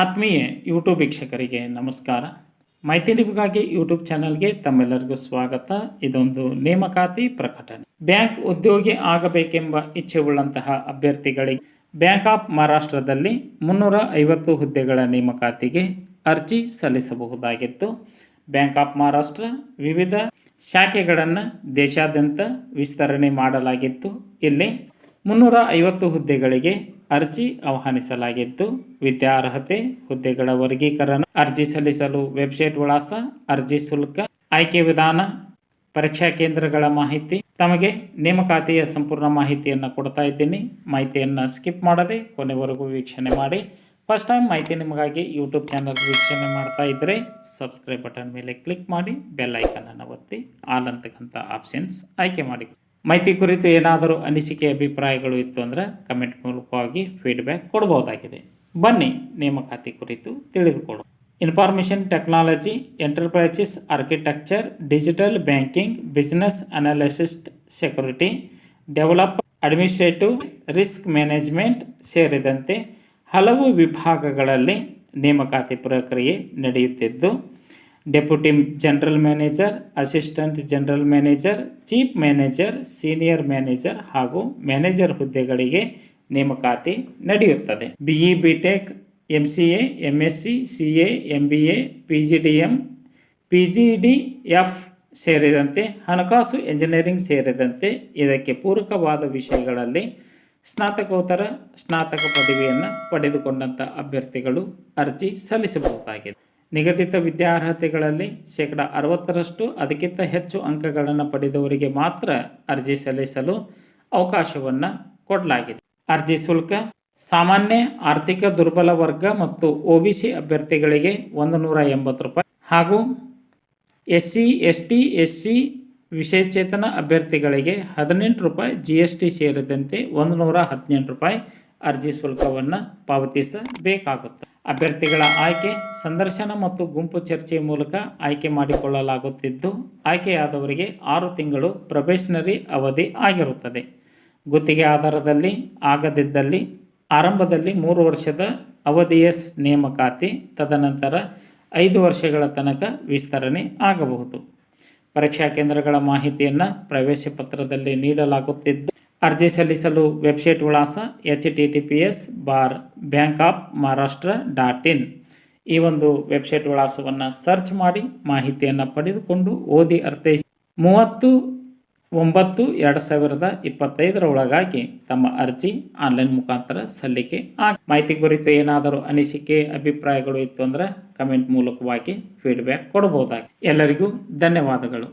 ಆತ್ಮೀಯ ಯೂಟ್ಯೂಬ್ ವೀಕ್ಷಕರಿಗೆ ನಮಸ್ಕಾರ. ಮಾಹಿತಿ ಯೂಟ್ಯೂಬ್ ಚಾನಲ್ಗೆ ತಮ್ಮೆಲ್ಲರಿಗೂ ಸ್ವಾಗತ. ಇದೊಂದು ನೇಮಕಾತಿ ಪ್ರಕಟಣೆ. ಬ್ಯಾಂಕ್ ಉದ್ಯೋಗಿ ಆಗಬೇಕೆಂಬ ಇಚ್ಛೆ ಉಳ್ಳಂತಹ ಅಭ್ಯರ್ಥಿಗಳಿಗೆ ಬ್ಯಾಂಕ್ ಆಫ್ ಮಹಾರಾಷ್ಟ್ರದಲ್ಲಿ ಮುನ್ನೂರ ಐವತ್ತು ಹುದ್ದೆಗಳ ನೇಮಕಾತಿಗೆ ಅರ್ಜಿ ಸಲ್ಲಿಸಬಹುದಾಗಿತ್ತು. ಬ್ಯಾಂಕ್ ಆಫ್ ಮಹಾರಾಷ್ಟ್ರ ವಿವಿಧ ಶಾಖೆಗಳನ್ನು ದೇಶಾದ್ಯಂತ ವಿಸ್ತರಣೆ ಮಾಡಲಾಗಿತ್ತು. ಇಲ್ಲಿ ಮುನ್ನೂರ ಐವತ್ತು ಹುದ್ದೆಗಳಿಗೆ ಅರ್ಜಿ ಆಹ್ವಾನಿಸಲಾಗಿದ್ದು, ವಿದ್ಯಾರ್ಹತೆ ಹುದ್ದೆಗಳ ವರ್ಗೀಕರಣ, ಅರ್ಜಿ ಸಲ್ಲಿಸಲು ವೆಬ್ಸೈಟ್ ವಿಳಾಸ, ಅರ್ಜಿ ಶುಲ್ಕ, ಆಯ್ಕೆ ವಿಧಾನ, ಪರೀಕ್ಷಾ ಕೇಂದ್ರಗಳ ಮಾಹಿತಿ, ತಮಗೆ ನೇಮಕಾತಿಯ ಸಂಪೂರ್ಣ ಮಾಹಿತಿಯನ್ನು ಕೊಡ್ತಾ ಇದ್ದೀನಿ. ಮಾಹಿತಿಯನ್ನು ಸ್ಕಿಪ್ ಮಾಡದೆ ಕೊನೆವರೆಗೂ ವೀಕ್ಷಣೆ ಮಾಡಿ. ಫಸ್ಟ್ ಟೈಮ್ ಮಾಹಿತಿ ನಿಮಗಾಗಿ ಯೂಟ್ಯೂಬ್ ಚಾನಲ್ ವೀಕ್ಷಣೆ ಮಾಡ್ತಾ ಇದ್ದರೆ ಸಬ್ಸ್ಕ್ರೈಬ್ ಬಟನ್ ಮೇಲೆ ಕ್ಲಿಕ್ ಮಾಡಿ, ಬೆಲ್ ಐಕನನ್ನು ಒತ್ತಿ, ಆಲ್ ಅಂತಕ್ಕಂಥ ಆಪ್ಷನ್ಸ್ ಆಯ್ಕೆ ಮಾಡಿ. ಮಾಹಿತಿ ಕುರಿತು ಏನಾದರೂ ಅನಿಸಿಕೆ, ಅಭಿಪ್ರಾಯಗಳು ಇತ್ತು ಅಂದರೆ ಕಮೆಂಟ್ ಮೂಲಕವಾಗಿ ಫೀಡ್ಬ್ಯಾಕ್ ಕೊಡ್ಬೋದಾಗಿದೆ. ಬನ್ನಿ ನೇಮಕಾತಿ ಕುರಿತು ತಿಳಿದುಕೊಡು information technology enterprises architecture digital banking business analyst security develop administrative risk management ಸೇರಿದಂತೆ ಹಲವು ವಿಭಾಗಗಳಲ್ಲಿ ನೇಮಕಾತಿ ಪ್ರಕ್ರಿಯೆ ನಡೆಯುತ್ತಿದ್ದು deputy general manager assistant general manager chief manager senior manager ಹಾಗೂ ಮ್ಯಾನೇಜರ್ ಹುದ್ದೆಗಳಿಗೆ ನೇಮಕಾತಿ ನಡೆಯುತ್ತದೆ. BE B tech M C A M S C C A M B A P G D M P G D F ಸೇರಿದಂತೆ ಹಣಕಾಸು engineering ಸೇರಿದಂತೆ ಇದಕ್ಕೆ ಪೂರಕವಾದ ವಿಷಯಗಳಲ್ಲಿ ಸ್ನಾತಕೋತ್ತರ, ಸ್ನಾತಕ ಪದವಿಯನ್ನು ಪಡೆದುಕೊಂಡಂಥ ಅಭ್ಯರ್ಥಿಗಳು ಅರ್ಜಿ ಸಲ್ಲಿಸಬಹುದಾಗಿದೆ. ನಿಗದಿತ ವಿದ್ಯಾರ್ಹತೆಗಳಲ್ಲಿ ಶೇಕಡ ಅರವತ್ತರಷ್ಟು ಅದಕ್ಕಿಂತ ಹೆಚ್ಚು ಅಂಕಗಳನ್ನು ಪಡೆದವರಿಗೆ ಮಾತ್ರ ಅರ್ಜಿ ಸಲ್ಲಿಸಲು ಅವಕಾಶವನ್ನು ಕೊಡಲಾಗಿದೆ. ಅರ್ಜಿ ಶುಲ್ಕ, ಸಾಮಾನ್ಯ ಆರ್ಥಿಕ ದುರ್ಬಲ ವರ್ಗ ಮತ್ತು ಒ ಬಿ ಸಿ ಅಭ್ಯರ್ಥಿಗಳಿಗೆ ಒಂದು ನೂರ ಎಂಬತ್ತು ರೂಪಾಯಿ ಹಾಗೂ S C S T S C ವಿಶೇಷಚೇತನ ಅಭ್ಯರ್ಥಿಗಳಿಗೆ ಹದಿನೆಂಟು ರೂಪಾಯಿ ಜಿ ಎಸ್ ಟಿ ಸೇರಿದಂತೆ ಒಂದು ನೂರ ಹದಿನೆಂಟು ರೂಪಾಯಿ ಅರ್ಜಿ ಶುಲ್ಕವನ್ನು ಪಾವತಿಸಬೇಕಾಗುತ್ತೆ. ಅಭ್ಯರ್ಥಿಗಳ ಆಯ್ಕೆ, ಸಂದರ್ಶನ ಮತ್ತು ಗುಂಪು ಚರ್ಚೆ ಮೂಲಕ ಆಯ್ಕೆ ಮಾಡಿಕೊಳ್ಳಲಾಗುತ್ತಿದ್ದು, ಆಯ್ಕೆಯಾದವರಿಗೆ ಆರು ತಿಂಗಳು ಪ್ರೊಬೇಷನರಿ ಅವಧಿ ಆಗಿರುತ್ತದೆ. ಗುತ್ತಿಗೆ ಆಧಾರದಲ್ಲಿ ಆಗದಿದ್ದಲ್ಲಿ, ಆರಂಭದಲ್ಲಿ ಮೂರು ವರ್ಷದ ಅವಧಿಯ ನೇಮಕಾತಿ, ತದನಂತರ ಐದು ವರ್ಷಗಳ ತನಕ ವಿಸ್ತರಣೆ ಆಗಬಹುದು. ಪರೀಕ್ಷಾ ಕೇಂದ್ರಗಳ ಮಾಹಿತಿಯನ್ನು ಪ್ರವೇಶ ಪತ್ರದಲ್ಲಿ ನೀಡಲಾಗುತ್ತಿದ್ದು ಅರ್ಜಿ ಸಲ್ಲಿಸಲು ವೆಬ್ಸೈಟ್ ವಿಳಾಸ H T T P S bar bank of Maharashtra dot in. ಈ ಒಂದು ವೆಬ್ಸೈಟ್ ವಿಳಾಸವನ್ನು ಸರ್ಚ್ ಮಾಡಿ ಮಾಹಿತಿಯನ್ನು ಪಡೆದುಕೊಂಡು ಓದಿ ಅರ್ಥೈಸಿ. ಮೂವತ್ತು ಒಂಬತ್ತು ಎರಡು ಸಾವಿರದ ಇಪ್ಪತ್ತೈದರ ಒಳಗಾಗಿ ತಮ್ಮ ಅರ್ಜಿ ಆನ್ಲೈನ್ ಮುಖಾಂತರ ಸಲ್ಲಿಕೆ ಆ ಮಾಹಿತಿ ಕುರಿತು ಏನಾದರೂ ಅನಿಸಿಕೆ, ಅಭಿಪ್ರಾಯಗಳು ಇತ್ತು ಅಂದರೆ ಕಮೆಂಟ್ ಮೂಲಕವಾಗಿ ಫೀಡ್ಬ್ಯಾಕ್ ಕೊಡಬಹುದಾಗಿ ಎಲ್ಲರಿಗೂ ಧನ್ಯವಾದಗಳು.